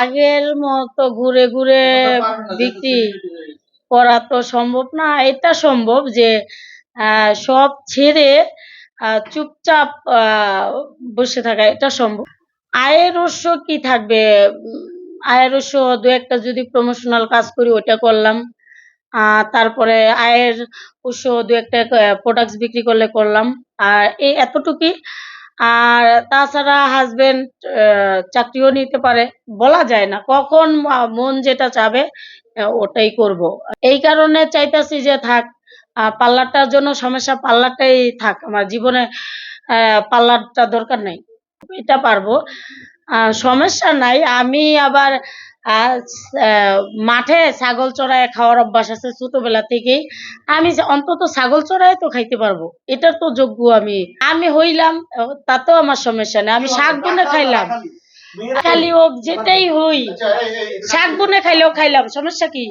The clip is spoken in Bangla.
আগের মতো ঘুরে ঘুরে বিক্রি করা তো সম্ভব না। এটা সম্ভব যে সব ছেড়ে চুপচাপ বসে থাকা এটা সম্ভব। আয়ের উৎস কি থাকবে? আয়ের উৎস দু একটা যদি প্রমোশনাল কাজ করি ওটা করলাম। তারপরে আয়ের উৎস দু একটা প্রোডাক্টস বিক্রি করলে করলাম। আর এই এতটুকুই। আর তাছাড়া হাজবেন্ড চাকরিও নিতে পারে। বলা যায় না কখন মন যেটা চাবে ওটাই করব। এই কারণে চাইতাছি যে থাক পার্লারটার জন্য সমস্যা পার্লারটাই থাক। আমার জীবনে আহ, পার্লারটা দরকার নাই। এটা পারব। সমস্যা নাই। আমি আবার আহ, মাঠে ছাগল চড়ায় খাওয়ার অভ্যাস আছে ছোটবেলা থেকেই। আমি অন্তত ছাগল চড়াই তো খাইতে পারব এটার তো যোগ্য আমি। আমি হইলাম তাতেও আমার সমস্যা নেই। আমি শাক বুনে খাইলাম। খালি হোক যেটাই হই শাক বুনে খাইলেও খাইলাম সমস্যা কি?